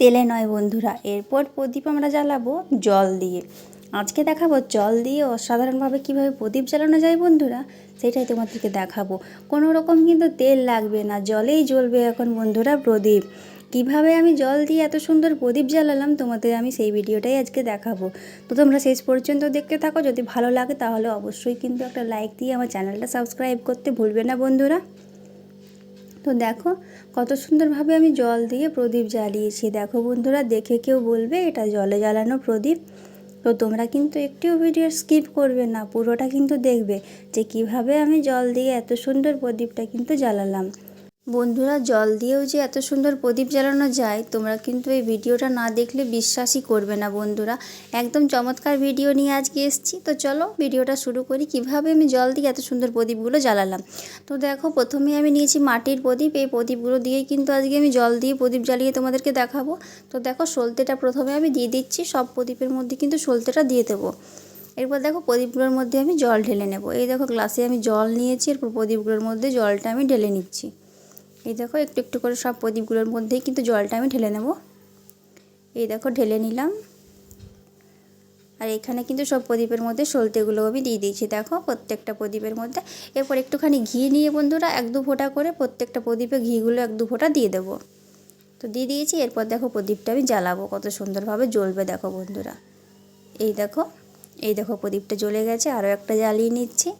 তেলে নয় বন্ধুরা, এরপর প্রদীপ আমরা জ্বালাবো জল দিয়ে। আজকে দেখাবো জল দিয়ে অসাধারণভাবে কীভাবে প্রদীপ জ্বালানো যায় বন্ধুরা, সেটাই তোমাদেরকে দেখাবো। কোনো রকম কিন্তু তেল লাগবে না, জলেই জ্বলবে এখন বন্ধুরা প্রদীপ। কীভাবে আমি জল দিয়ে এত সুন্দর প্রদীপ জ্বালালাম তোমাদের আমি সেই ভিডিওটাই আজকে দেখাবো। তো তোমরা শেষ পর্যন্ত দেখতে থাকো, যদি ভালো লাগে তাহলে অবশ্যই কিন্তু একটা লাইক দিয়ে আমার চ্যানেলটা সাবস্ক্রাইব করতে ভুলবে না বন্ধুরা। তো দেখো কত সুন্দরভাবে আমি জল দিয়ে প্রদীপ জ্বালিয়েছি। দেখো বন্ধুরা, দেখে কেউ বলবে এটা জলে জ্বালানো প্রদীপ। তো তোমরা কিন্তু একটিও ভিডিও স্কিপ করবে না, পুরোটা কিন্তু দেখবে যে কীভাবে আমি জল দিয়ে এত সুন্দর প্রদীপটা কিন্তু জ্বালালাম। বন্ধুরা, জল দিয়েও যে এত সুন্দর প্রদীপ জ্বালানো যায়, তোমরা কিন্তু এই ভিডিওটা না দেখলে বিশ্বাসই করবে না বন্ধুরা। একদম চমৎকার ভিডিও নিয়ে আজকে এসেছি। তো চলো ভিডিওটা শুরু করি। কীভাবে আমি জল দিয়ে এত সুন্দর প্রদীপগুলো জ্বালালাম? তো দেখো প্রথমে আমি নিয়েছি মাটির প্রদীপ। এই প্রদীপগুলো দিয়েই কিন্তু আজকে আমি জল দিয়ে প্রদীপ জ্বালিয়ে তোমাদেরকে দেখাবো। তো দেখো, সলতেটা প্রথমে আমি দিয়ে দিচ্ছি। সব প্রদীপের মধ্যে কিন্তু সলতেটা দিয়ে দেবো। এরপর দেখো, প্রদীপগুলোর মধ্যে আমি জল ঢেলে নেব। এই দেখো, গ্লাসে আমি জল নিয়েছি। এরপর প্রদীপগুলোর মধ্যে জলটা আমি ঢেলে নিচ্ছি। এই দেখো, একটু একটু করে সব প্রদীপগুলোর মধ্যেই কিন্তু জলটা আমি ঢেলে নেব। এই দেখো, ঢেলে নিলাম। আর এখানে কিন্তু সব প্রদীপের মধ্যে সলতেগুলো আমি দিয়ে দিয়েছি। দেখো, প্রত্যেকটা প্রদীপের মধ্যে। এরপর একটুখানি ঘি নিয়ে বন্ধুরা, এক দু ফোঁটা করে প্রত্যেকটা প্রদীপে ঘিগুলো এক দু ফোঁটা দিয়ে দেবো। তো দিয়ে দিয়েছি, এরপর দেখো প্রদীপটা আমি জ্বালাবো। কত সুন্দরভাবে জ্বলবে দেখো বন্ধুরা। এই দেখো এই দেখো প্রদীপটা জ্বলে গেছে। আরও একটা জ্বালিয়ে নিচ্ছি।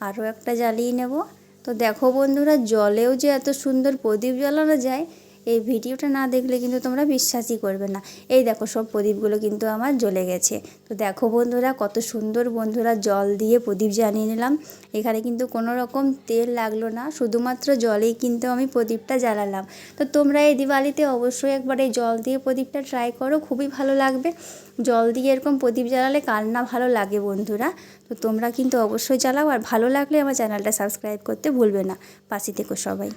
আরও একটা জ্বালিয়ে নেব। তো দেখো বন্ধুরা জলেও যে এত সুন্দর প্রদীপ জ্বালানো যায় এই ভিডিওটা না দেখলে কিন্তু তোমরা বিশ্বাসই করবে না। এই দেখো সব প্রদীপগুলো কিন্তু আমার জ্বলে গেছে। তো দেখো বন্ধুরা, কত সুন্দর বন্ধুরা জল দিয়ে প্রদীপ জ্বালিয়ে নিলাম। এখানে কিন্তু কোনো রকম তেল লাগল না, শুধুমাত্র জলেই কিন্তু আমি প্রদীপটা জ্বালালাম। তো তোমরা এই দিওয়ালিতে অবশ্যই একবার এই জল দিয়ে প্রদীপটা ট্রাই করো, খুবই ভালো লাগবে। জল দিয়ে এরকম প্রদীপ জ্বালালে কার না ভালো লাগে বন্ধুরা। তো তোমরা কিন্তু অবশ্যই জ্বালাও, আর ভালো লাগলে আমার চ্যানেলটা সাবস্ক্রাইব করতে ভুলবে না। পাশে থেকো সবাই।